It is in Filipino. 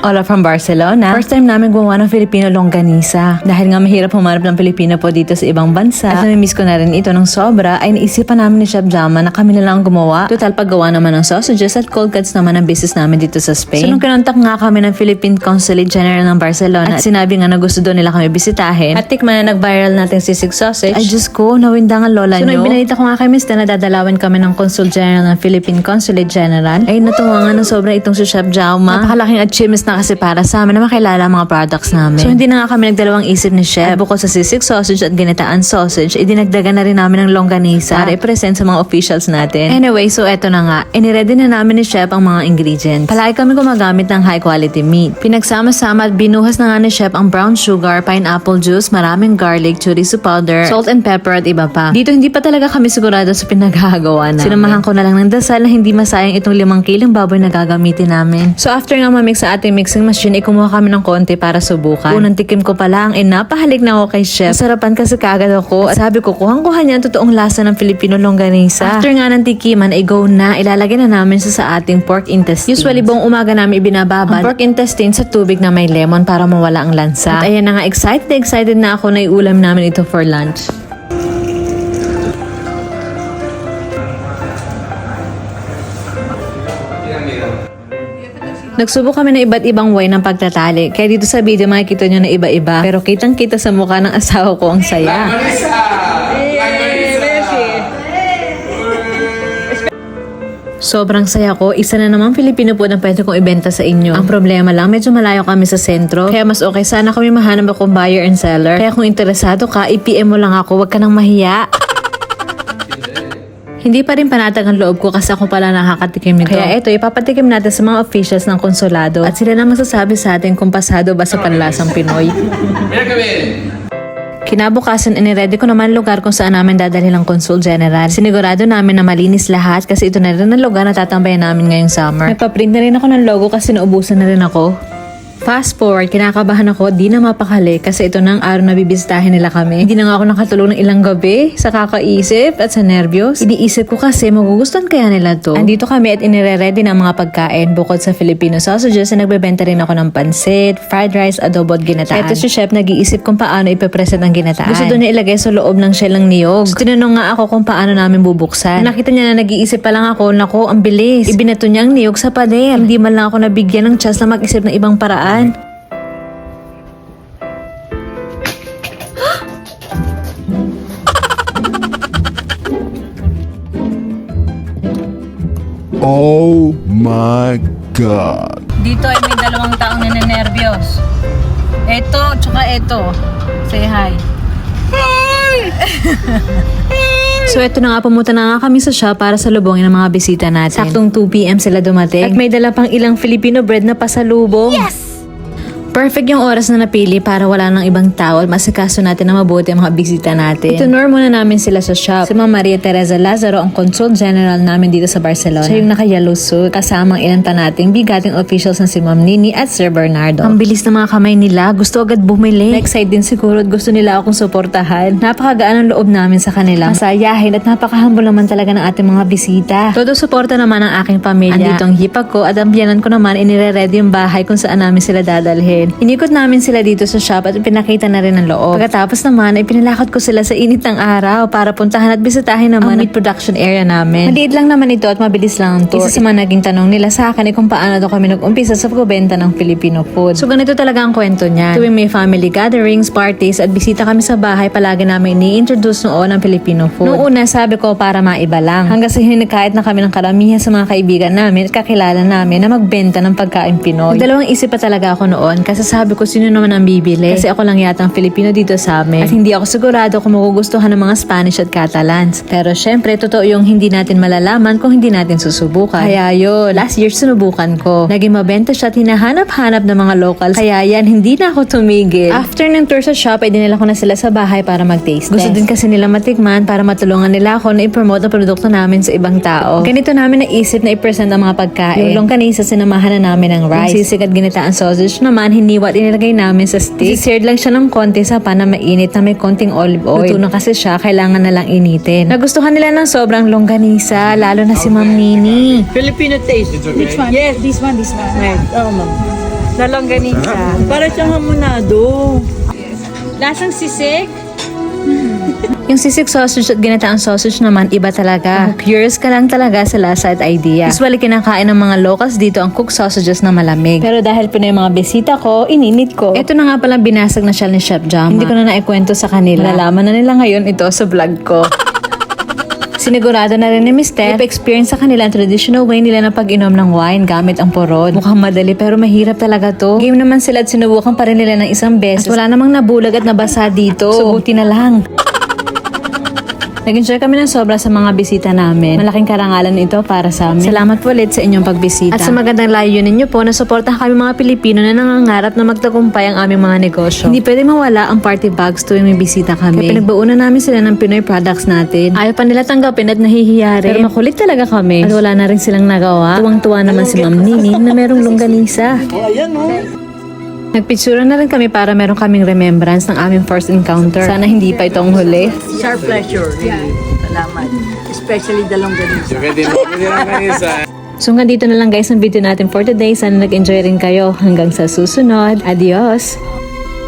Hola from Barcelona. First time namin gumawa ng Filipino longganisa. Dahil nga mahirap humanap ng Filipino po dito sa ibang bansa. At namimiss ko na rin ito ng sobra, ay naisipan namin ni Chef Jama na kami na lang ang gumawa. Total paggawa naman ng sausages at cold cuts naman ang business namin dito sa Spain. So nung kinontak nga kami ng Philippine Consulate General ng Barcelona at sinabi nga na gusto doon nila kami bisitahin at tikman na nag-viral natin sisig sausage. Ay Diyos ko, nawindang ang lola So nyo. nung binalita ko nga kay Mister na dadalawan kami ng Consul General ng Philippine Consulate General, ay natuwa nga ng sobra itong si Chef Jaume. Napakalaking achievements na kasi para sa amin na makilala ang mga products namin. So hindi na nga kami nagdalawang isip ni Chef. At bukod sa sisig sausage at ginataan sausage, idinagdagan na rin namin ng longganisa para i-present sa mga officials natin. Anyway, so eto na nga. Iniready na namin ni Chef ang mga ingredients. Palagi kami gumagamit ng high quality meat. Pinagsama-sama at binuhas na nga ni Chef ang brown sugar, pineapple juice, maraming garlic, chorizo powder, salt and pepper at iba pa. Dito hindi pa talaga kami sigurado sa pinaghahagawa namin. Sinamahan ko na lang ng dasal na hindi masayang itong limang kilong baboy na gagamitin namin. So after nga mamix sa ating mixing machine, ikumuha kami ng konti para subukan. Unang tikim ko pa lang, eh napahalik na ako kay Chef. Sarapan kasi kagad ako at sabi ko, kuhang-kuha niya ang totoong lasa ng Filipino longganisa. After nga ng tikiman, ay go na, ilalagay na namin sa sa ating pork intestines. Usually buong umaga namin ibinababad ang pork intestines sa tubig na may lemon para mawala ang lansa. At ayan na nga, excited excited na ako na iulam namin ito for lunch. Nagsubo kami ng iba't ibang way ng pagtatali. Kaya dito sa video makikita nyo na iba-iba. Pero kitang kita sa mukha ng asawa ko ang saya. Sobrang saya ko. Isa na namang Filipino po na pwede kong ibenta sa inyo. Ang problema lang, medyo malayo kami sa sentro. Kaya mas okay sana kami mahanap akong buyer and seller. Kaya kung interesado ka, i-PM mo lang ako. Huwag ka nang mahiya. Hindi pa rin panatag ang loob ko kasi ako pala nakakatikim nito. Kaya eto, ipapatikim natin sa mga officials ng konsulado at sila na masasabi sa atin kung pasado ba sa panlasang Pinoy. Kinabukasan, iniready ko naman lugar kung saan namin dadalhin ang Consul General. Sinigurado namin na malinis lahat kasi ito na rin ang lugar na tatambayan namin ngayong summer. Nagpa-print na rin ako ng logo kasi naubusan na rin ako. Fast forward, kinakabahan ako, di na mapakali kasi ito na ang araw na bibisitahin nila kami. Hindi na nga ako nakatulog ng ilang gabi sa kakaisip at sa nervyos. Iniisip ko kasi magugustuhan kaya nila to. Andito kami at inire-ready ng mga pagkain bukod sa Filipino sausages na nagbebenta rin ako ng pansit, fried rice, adobo at ginataan. Ito si chef nag-iisip kung paano ipepresent ang ginataan. Gusto doon ilagay sa loob ng shell ng niyog. So, tinanong nga ako kung paano namin bubuksan. Nakita niya na nag-iisip pa lang ako, nako, ang bilis. Ibinato niya ang niyog sa pader. Hindi man lang ako nabigyan ng chance na mag-isip ng ibang paraan. Oh my God. Dito ay may dalawang taong ninenervyos. Eto, tsaka eto. Say hi. Hi! so eto na nga, pumunta na nga kami sa shop para sa lubongin ng mga bisita natin. Saktong 2pm sila dumating. At may dala pang ilang Filipino bread na pasalubong. Yes! Perfect yung oras na napili para wala nang ibang tao at masikaso natin na mabuti ang mga bisita natin. Itunur muna namin sila sa shop. Si Ma'am Maria Teresa Lazaro, ang Consul General namin dito sa Barcelona. Siya yung naka-yellow suit, kasama ang ilan pa nating bigating officials na si Ma'am Nini at Sir Bernardo. Ang bilis ng mga kamay nila, gusto agad bumili. Na-excite din siguro at gusto nila akong suportahan. Napakagaan ang loob namin sa kanila. Masayahin at napakahambol naman talaga ng ating mga bisita. Todo suporta naman ang aking pamilya. Andito ang hipag ko at ang biyanan ko naman inire-ready yung bahay kung saan namin sila dadalhin. Inikot namin sila dito sa shop at pinakita na rin ang loob. Pagkatapos naman ay pinalakot ko sila sa init ng araw para puntahan at bisitahin naman ang meat production area namin. Maliit lang naman ito at mabilis lang ang tour. Isa sa mga naging tanong nila sa akin ay kung paano daw kami nag-umpisa sa pagbebenta ng Filipino food. So ganito talaga ang kwento niya. Tuwing may family gatherings, parties at bisita kami sa bahay, palagi namin ni-introduce noon ang Filipino food. Noong una sabi ko para maiba lang. Hanggang sa hinikayat na kami ng karamihan sa mga kaibigan namin at kakilala namin na magbenta ng pagkain Pinoy. Dalawang isip pa talaga ako noon kasi sabi ko sino naman ang bibili. Kasi ako lang yata ang Filipino dito sa amin. At hindi ako sigurado kung magugustuhan ng mga Spanish at Catalans. Pero syempre, totoo yung hindi natin malalaman kung hindi natin susubukan. Kaya yun, last year sinubukan ko. Naging mabenta siya at hinahanap-hanap ng mga locals. Kaya yan, hindi na ako tumigil. After ng tour sa shop, ay dinala ko na sila sa bahay para mag-taste Gusto din kasi nila matikman para matulungan nila ako na i-promote ang produkto namin sa ibang tao. Ganito namin naisip na i-present ang mga pagkain. Yung longganisa, sinamahan na namin ng rice. Yung sisig at ginitaan sausage naman, hiniwat inilagay namin sa stick. Seared lang siya ng konti sa pan na mainit na may konting olive oil. Luto na kasi siya, kailangan na lang initin. Nagustuhan nila ng sobrang longganisa, lalo na si Ma'am Nini. Filipino taste. It's okay. Yes, this one, this one. Right. Oh, ma'am. Na longganisa. Para siyang hamonado. Lasang sisig? Yung sisig sausage at ginataang sausage naman, iba talaga. Curious ka lang talaga sa lasa at idea. Usually kinakain ng mga locals dito ang cooked sausages na malamig. Pero dahil Pinoy yung mga bisita ko, ininit ko. Ito na nga pala binasag na shell ni Chef Jama. Hindi ko na naikwento sa kanila. Malalaman na nila ngayon ito sa vlog ko. Sinigurado na rin ni Mister, experience sa kanila ang traditional way nila na pag-inom ng wine gamit ang porod. Mukhang madali pero mahirap talaga to. Game naman sila at sinubukan pa rin nila ng isang beses. At wala namang nabulag at nabasa dito. So buti na lang. Nag-enjoy kami ng sobra sa mga bisita namin. Malaking karangalan ito para sa amin. Salamat po ulit sa inyong pagbisita. At sa magandang layunin niyo po na suportahan kami mga Pilipino na nangangarap na magtagumpay ang aming mga negosyo. Hindi pwede mawala ang party bags tuwing may bisita kami. Kaya pinagbaunan namin sila ng Pinoy products natin. Ayaw pa nila tanggapin at nahihiya rin. Pero makulit talaga kami. At wala na rin silang nagawa. Tuwang-tuwa naman si Ma'am Nini na merong longganisa. Oh, ayan oh. Nagpitsura na rin kami para meron kaming remembrance ng aming first encounter. Sana hindi pa itong huli. It's our pleasure, really. Salamat. Especially the longganisa. So hanggang dito na lang guys ang video natin for today. Sana nag-enjoy rin kayo. Hanggang sa susunod. Adios!